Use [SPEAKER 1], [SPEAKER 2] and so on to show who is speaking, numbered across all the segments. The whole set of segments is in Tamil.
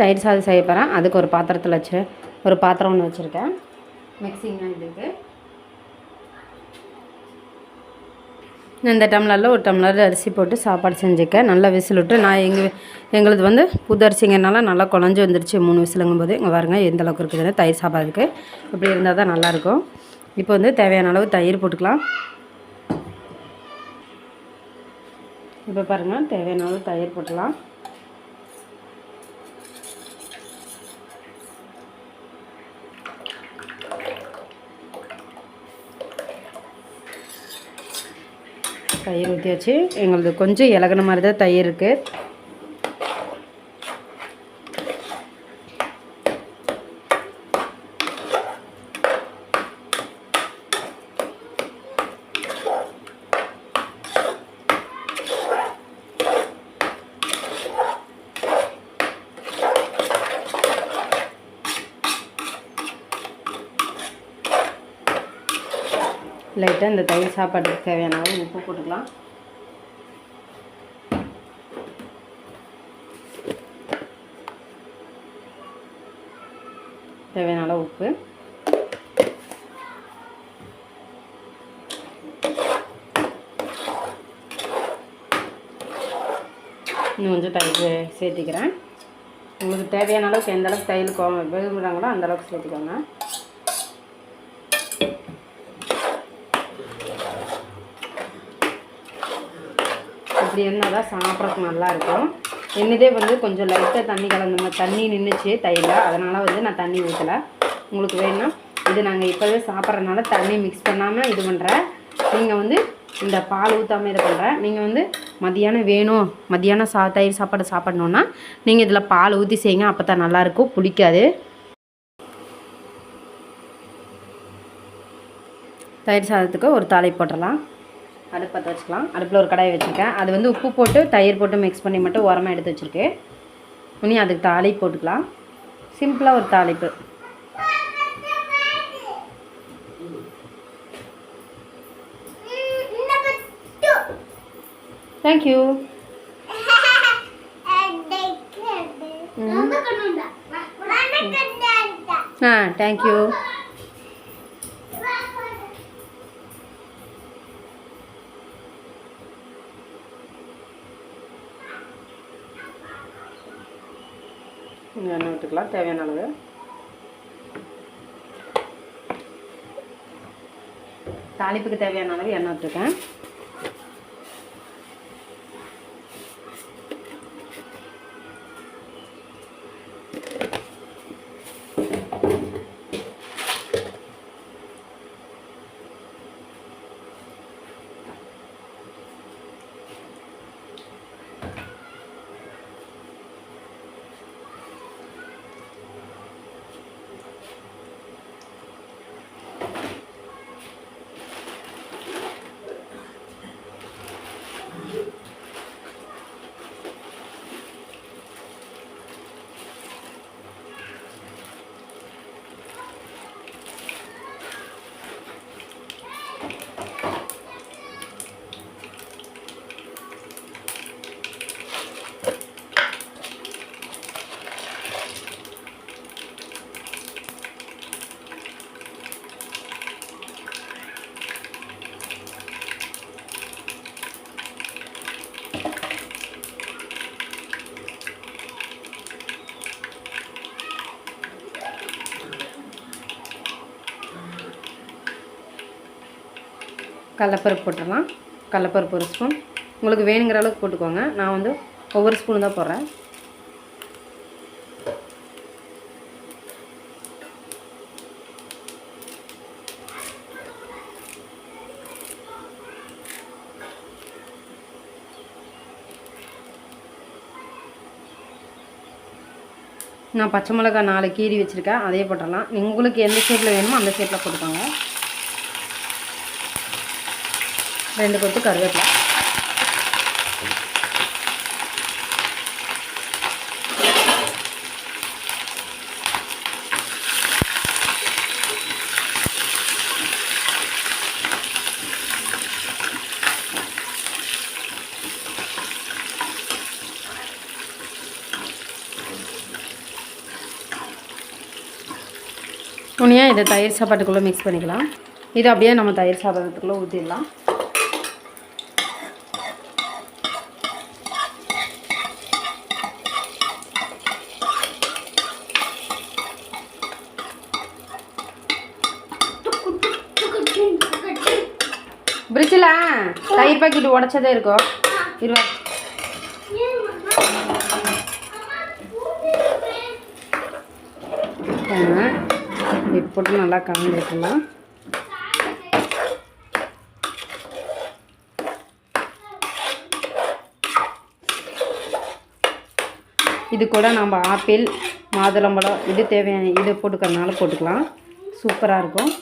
[SPEAKER 1] தயிர் சாதம் செய்ய போகிறேன். அதுக்கு ஒரு பாத்திரத்தில் வச்சு ஒரு பாத்திரம் ஒன்று வச்சுருக்கேன். மிக்சிங்னா இதுக்கு இந்த டம்ளரில் ஒரு டம்ளர் அரிசி போட்டு சாப்பாடு செஞ்சுக்க நல்லா விசில் விட்டு நான் எங்கள் எங்களது வந்து புது அரிசிங்கனால நல்லா குழஞ்சி வந்துருச்சு. மூணு விசிலுங்கும் போது. இங்கே பாருங்கள் எந்த அளவுக்கு இருக்குதுன்னு தயிர் சாப்பாடுக்கு இப்படி இருந்தால் தான் நல்லாயிருக்கும் இப்போ வந்து தேவையான அளவு தயிர் போட்டுக்கலாம். இப்போ பாருங்கள் தேவையான அளவு தயிர் போட்டுக்கலாம். தயிர் ஊற்றியாச்சு எங்களது கொஞ்சம் இலகுன மாதிரி தான் தயிர் இருக்குது லைட்டாக இந்த தயிர் சாப்பாட்டுக்கு தேவையான அளவு உப்பு போட்டுக்கலாம். தேவையான அளவு உப்பு. இன்னும் கொஞ்சம் தயிர் சேர்த்திக்கிறேன். உங்களுக்கு தேவையான அளவுக்கு எந்த அளவுக்கு கோ விரும்புகிறாங்களோ அந்த அளவுக்கு சேர்த்துக்கோங்க. அப்படி இருந்தால் தான் சாப்பிட்றதுக்கு நல்லாயிருக்கும். என்னதே வந்து கொஞ்சம் லைட்டாக தண்ணி கலந்த மாதிரி தண்ணி நின்றுச்சு தயிரில். அதனால் வந்து நான் தண்ணி ஊற்றலை உங்களுக்கு வேணும்னா இது நாங்கள் இப்போவே சாப்பிட்றதுனால தண்ணி மிக்ஸ் பண்ணாமல் இது பண்ணுறேன் நீங்கள் வந்து இந்த பால் ஊற்றாமல் இதை பண்ணுறேன் நீங்கள் வந்து மதியானம் வேணும். மதியானம் சா தயிர் சாப்பாடு சாப்பிட்ணுன்னா நீங்கள் இதில் பால் ஊற்றி செய்யுங்க. அப்போ தான் நல்லாயிருக்கும். பிடிக்காது. தயிர் சாதத்துக்கு ஒரு தாளை போட்டுடலாம். அடுப்பு பற்ற வச்சுக்கலாம். அடுப்பில் ஒரு கடாயை வச்சுருக்கேன். அது வந்து உப்பு போட்டு தயிர் போட்டு மிக்ஸ் பண்ணி மட்டும் உரமாக எடுத்து வச்சுருக்கு இனி அதுக்கு தாளிப்பு போட்டுக்கலாம். சிம்பிளாக ஒரு தாளிப்பு. தேங்க்யூ ஆ தேங்க்யூ கொஞ்சம் எண்ணெய் விட்டுக்கலாம். தேவையான அளவு. தாளிப்புக்கு தேவையான அளவு எண்ணெய் விட்டுருக்கேன். Amen. கடலப்பருப்பு போட்டுடலாம். கடலப்பருப்பு ஒரு ஸ்பூன். உங்களுக்கு வேணுங்கிற அளவுக்கு போட்டுக்கோங்க. நான் வந்து ஒவ்வொரு ஸ்பூன் தான் போடுறேன். நான் பச்சை மிளகா நாலு கீரி வச்சுருக்கேன். அதே போட்டுடலாம். உங்களுக்கு எந்த ஷேப்பில் வேணுமோ அந்த ஷேப்பில் போட்டுக்கோங்க. ரெண்டு கொத்து கருவேப்பிலை. துணியாக இதை தயிர் சாப்பாட்டுக்குள்ளே மிக்ஸ் பண்ணிக்கலாம். இது அப்படியே நம்ம தயிர் சாதத்துக்குள்ளே ஊற்றிடலாம் தயிர் பாக்கெட் உடச்சதே இருக்கும் இருபது இப்போட்டு போட்டு நல்லா கலந்து இது கூட நம்ம ஆப்பிள் மாதுளம்பழம் இது தேவையான இது போட்டுக்கிறதுனால போட்டுக்கலாம். சூப்பராக இருக்கும்.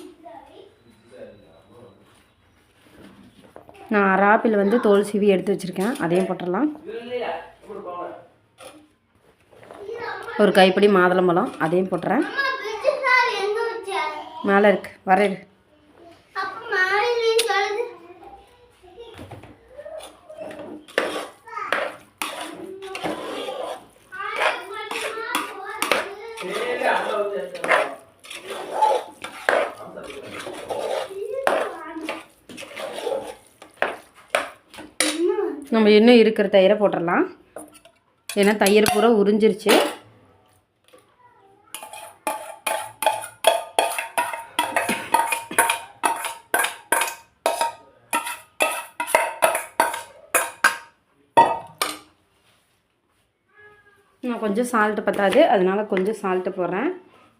[SPEAKER 1] நான் அரை ஆப்பிள் வந்து தோல் சீவி எடுத்து வச்சுருக்கேன். அதையும் போட்டுடலாம். ஒரு கைப்பிடி மாதுளம்பழம் அதையும் போட்டுறேன். மேலே இருக்கு. வரேன் நம்ம இன்னும் இருக்கிற தயிரை போட்டுடலாம். ஏன்னா தயிர் பூரா உறிஞ்சிருச்சு. நான் கொஞ்சம் சால்ட்டு பத்தாது. அதனால கொஞ்சம் சால்ட்டு போடுறேன்.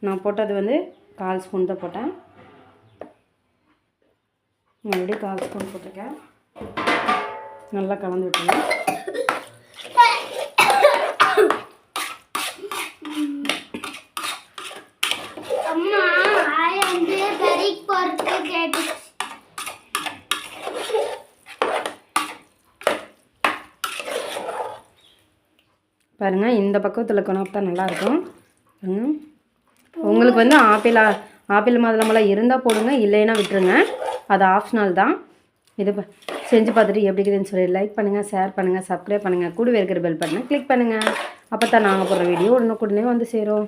[SPEAKER 1] நான் போட்டது வந்து கால் ஸ்பூன் தான் போட்டேன். மறுபடியும் கால் ஸ்பூன் போட்டிருக்கேன்? நல்லா கலந்து
[SPEAKER 2] கேட்டுச்சு.
[SPEAKER 1] பாருங்கள் இந்த பக்கத்தில் கொணப்பா நல்லாயிருக்கும் பாருங்க. உங்களுக்கு வந்து ஆப்பிளா ஆப்பிள் மாதுளம்பழம் இருந்தால் போடுங்க இல்லைன்னா விட்டுருங்க. அது ஆப்ஷனல் தான். இது ப- செஞ்சு பார்த்துட்டு எப்படி இருக்குதுன்னு சொல்லி லைக் பண்ணுங்கள் ஷேர் பண்ணுங்கள் சப்ஸ்கிரைப் பண்ணுங்கள் கூடவே இருக்கிற பெல் பட்டனை கிளிக் பண்ணுங்கள் அப்போ தான் நாங்கள் போடுற வீடியோ உடனுக்குடனே வந்து சேரும்.